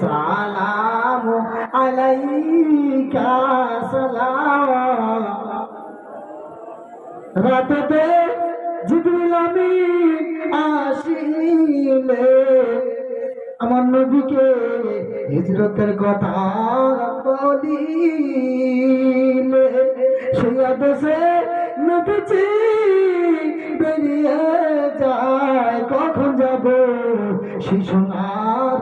সালাম আলাইকা সালাম রাততে জিবরিল আমিন আসিলে আমার নবীকে হিজরতের কথা বলিলে সেই আদেশে এসেছি বেরিয়ে যায় কখন যাব? শিশু আর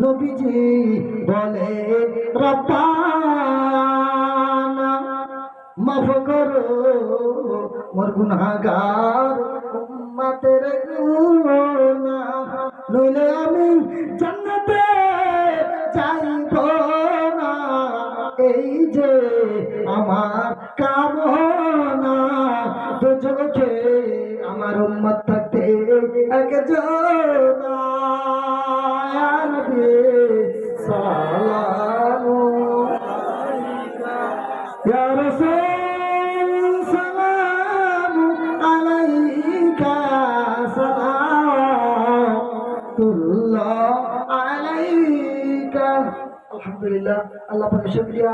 নবীজি বলে রব্বা মাফ করো, মোর গুনাহগার উম্মতের গুনাহ। নইলে আমি জান্নাতে যাইব না। এই যে আমার কামনা দুজকে আমার উম্মত থাকতে একজন সালাম Ya Rasul রহমতুল্লাহ আলাইকা। আলহামদুলিল্লাহ আল্লাহ পাকে শুকরিয়া।